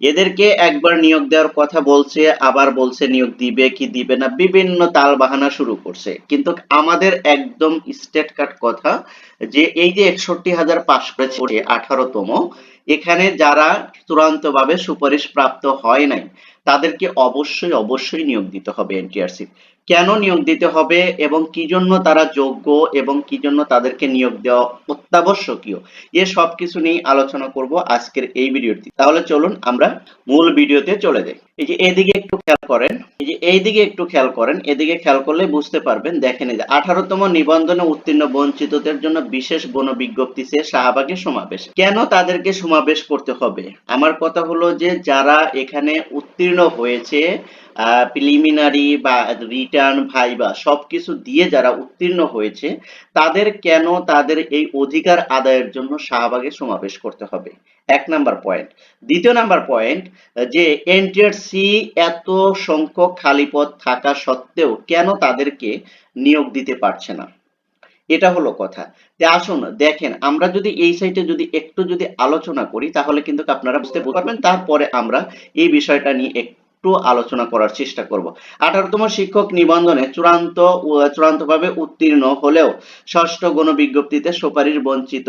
এদেরকে একবার নিয়োগ দেওয়ার কথা বলছে, আবার বলছে নিয়োগ দিবে কি দিবে না, বিভিন্ন তাল বাহানা শুরু করছে। কিন্তু আমাদের একদম স্টেট কাট কথা যে এই যে একষট্টি হাজার করেছে, আঠারোতম এখানে যারা চূড়ান্তভাবে সুপারিশ প্রাপ্ত হয় নাই, তাদেরকে অবশ্যই অবশ্যই নিয়োগ দিতে হবে এনটিআরসি। কেন নিয়োগ দিতে হবে এবং কি জন্য তারা যোগ্য এবং কি জন্য তাদেরকে নিয়োগ দেওয়া অত্যাবশ্যকীয়, এ সব কিছু নিয়ে আলোচনা করব আজকের এই ভিডিওটি। তাহলে চলুন আমরা মূল ভিডিওতে চলে যাই। এই যে এদিকে একটু খেয়াল করেন, এই যে এইদিকে একটু খেয়াল করেন, এদিকে খেয়াল করলে বুঝতে পারবেন, দেখেন এই যে আঠারোতম নিবন্ধনে উত্তীর্ণ বঞ্চিতদের জন্য বিশেষ গণ বিজ্ঞপ্তি চেয়ে শাহবাগে সমাবেশ। কেন তাদেরকে সমাবেশ করতে হবে। আমার কথা হলো যে, যারা এখানে উত্তীর্ণ হয়েছে প্রিলিমিনারি বা রিটার্ন ভাইবা সবকিছু দিয়ে যারা উত্তীর্ণ হয়েছে, তাদের কেন তাদের এই অধিকার আদায়ের জন্য শাহবাগে সমাবেশ করতে হবে? এক নাম্বার পয়েন্ট দ্বিতীয় নাম্বার পয়েন্ট যে এনটিআরসি এত সংখ্যক খালি পদ থাকা সত্ত্বেও কেন তাদেরকে নিয়োগ দিতে পারছে না? এটা হলো কথা। যে আসুন, দেখেন, আমরা যদি এই সাইটে যদি একটু যদি আলোচনা করি, তাহলে কিন্তু আপনারা বুঝতে পারবেন, তারপরে আমরা এই বিষয়টা নিয়ে আলোচনা করার চেষ্টা করব। আঠারোতম শিক্ষক নিবন্ধনে চূড়ান্ত চূড়ান্তভাবে উত্তীর্ণ হলেও ষষ্ঠ গণবিজ্ঞপ্তিতে সুপারিশ বঞ্চিত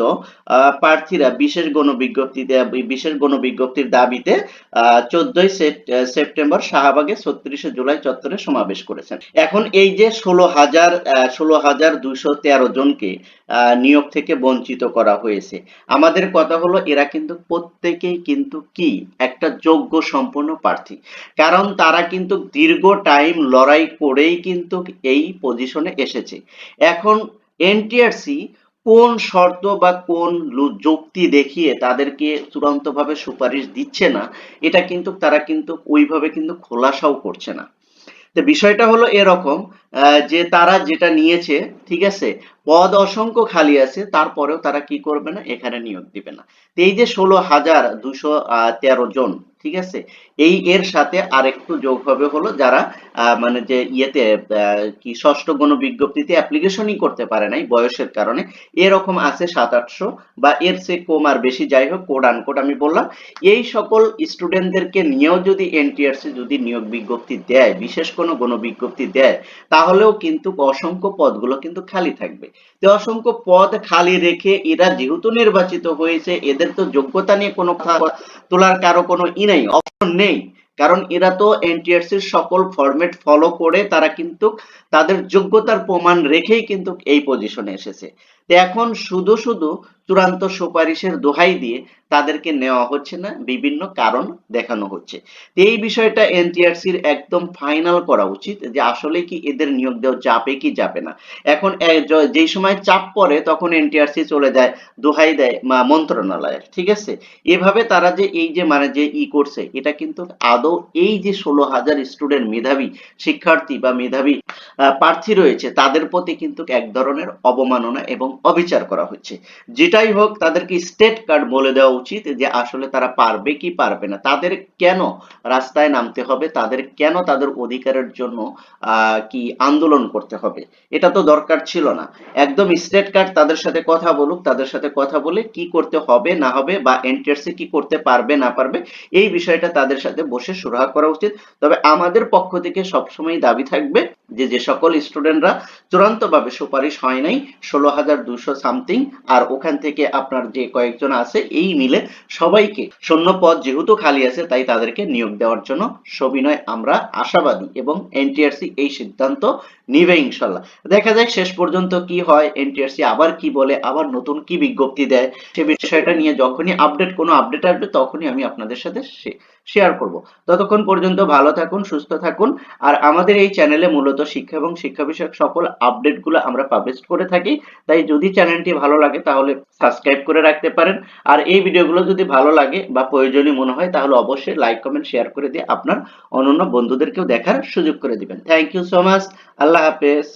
প্রার্থীরা বিশেষ গণবিজ্ঞপ্তিতে, বিশেষ গণবিজ্ঞপ্তির দাবিতে চোদ্দই সেপ্টেম্বর শাহবাগে ছত্রিশে জুলাই চত্বরে সমাবেশ করেছেন। এখন এই যে ষোলো হাজার ষোলো হাজার দুইশো তেরো জনকে নিয়োগ থেকে বঞ্চিত করা হয়েছে, আমাদের কথা হলো এরা কিন্তু প্রত্যেকেই কিন্তু কি? একটা যোগ্য সম্পন্ন প্রার্থী। কারণ তারা কিন্তু দীর্ঘ টাইম লড়াই করেই কিন্তু এই পজিশনে এসেছে। এখন এনটিআরসি কোন শর্ত বা কোন যুক্তি দেখিয়ে তাদেরকে চূড়ান্তভাবে সুপারিশ দিচ্ছে না, এটা কিন্তু তারা কিন্তু ওইভাবে কিন্তু খোলাসাও করছে না। তো বিষয়টা হলো এরকম যে তারা যেটা নিয়েছে, ঠিক আছে, পদ অসংখ্য খালি আছে, তারপরেও তারা কি করবে না, এখানে নিয়োগ দিবে না। এই যে ষোলো হাজার দুশো তেরো জন ঠিক আছে? এই এর সাথে আরেকটু যোগ হবে হলো যারা মানে যে ইয়েতে কি ষষ্ঠ গণ বিজ্ঞপ্তিতে অ্যাপ্লিকেশনই করতে পারে নাই বয়সের কারণে, এরকম আছে সাত আটশো বা এর চেয়ে কম আর বেশি, যাই হোক কোড আনকোড আমি বললাম। এই সকল স্টুডেন্টদেরকে নিয়েও যদি এনটিআরসি যদি নিয়োগ বিজ্ঞপ্তি দেয়, বিশেষ কোনো গণ বিজ্ঞপ্তি দেয়, তাহলেও কিন্তু অসংখ্য পদগুলো কিন্তু খালি থাকবে। তো অসংখ্য পদ খালি রেখে এরা যেহেতু নির্বাচিত হয়েছে, এদের তো যোগ্যতা নিয়ে কোনো তোলার কারও কোনো ই নেই অপশন নেই। কারণ এরা তো এনটিআরসির সকল ফরম্যাট ফলো করে, তারা কিন্তু তাদের যোগ্যতার প্রমাণ রেখেই কিন্তু এই পজিশনে এসেছে। এখন শুধু শুধু চূড়ান্ত সুপারিশের দোহাই দিয়ে তাদেরকে নেওয়া হচ্ছে না, বিভিন্ন কারণ দেখানো হচ্ছে। এই বিষয়টা এনটিআরসির একদম ফাইনাল করা উচিত যে আসলে কি এদের নিয়োগ দেওয়া যাবে কি যাবে না। এখন য- সময় চাপ পড়ে তখন এনটিআরসি চলে যায়, দোহাই দেয় মন্ত্রণালয়ের, ঠিক আছে? এভাবে তারা যে এই যে মানে যে ই করছে, এটা কিন্তু আদৌ এই যে ষোলো হাজার স্টুডেন্ট মেধাবী শিক্ষার্থী বা মেধাবী প্রার্থী রয়েছে, তাদের প্রতি কিন্তু এক ধরনের অবমাননা এবং অবিচার করা হচ্ছে। যেটাই হোক তাদেরকে স্টেট কার্ড বলে দেওয়া উচিত যে আসলে তারা পারবে কি পারবে না। তাদের কেন রাস্তায় নামতে হবে? তাদের কেন তাদের অধিকারের জন্য কি আন্দোলন করতে হবে? এটা তো দরকার ছিল না। একদম স্টেট কার্ড তাদের সাথে কথা বলুক, তাদের সাথে কথা বলে কি করতে হবে, না হবে বা এনটিআরসি কি করতে পারবে, না পারবে, এই বিষয়টা তাদের সাথে বসে সুরাহা করা উচিত। তবে আমাদের পক্ষ থেকে সবসময় দাবি থাকবে যে যে সকল স্টুডেন্টরা চূড়ান্তভাবে সুপারিশ হয় নাই, ষোলো হাজার দুশো সামথিং আর ওখান থেকে আপনার যে কয়েকজন আছে, এই মিলে সবাইকে শূন্য পদ যেহেতু খালি আছে, তাই তাদেরকে নিয়োগ দেওয়ার জন্য সবিনয় আমরা আশাবাদী এবং এনটিআরসি এই সিদ্ধান্ত নিবে ইনশাল্লাহ। দেখা যাক শেষ পর্যন্ত কি হয় এনটিআরসি আবার কি বলে, আবার নতুন কি বিজ্ঞপ্তি দেয়, সে বিষয়টা নিয়ে যখনই আপডেট কোনো আপডেট আসবে, তখনই আমি আপনাদের সাথে শেয়ার করব। ততক্ষণ পর্যন্ত ভালো থাকুন, সুস্থ থাকুন। আর আমাদের এই চ্যানেলে মূলত শিক্ষা এবং শিক্ষা বিষয়ক সকল আপডেটগুলো আমরা পাবলিশ করে থাকি। তাই যদি চ্যানেলটি ভালো লাগে তাহলে সাবস্ক্রাইব করে রাখতে পারেন। আর এই ভিডিওগুলো যদি ভালো লাগে বা প্রয়োজনীয় মনে হয় তাহলে অবশ্যই লাইক কমেন্ট শেয়ার করে দিয়ে আপনার অন্যান্য বন্ধুদেরকেও দেখার সুযোগ করে দিবেন। থ্যাংক ইউ সো মাচ আল্লাহ হাফেজ।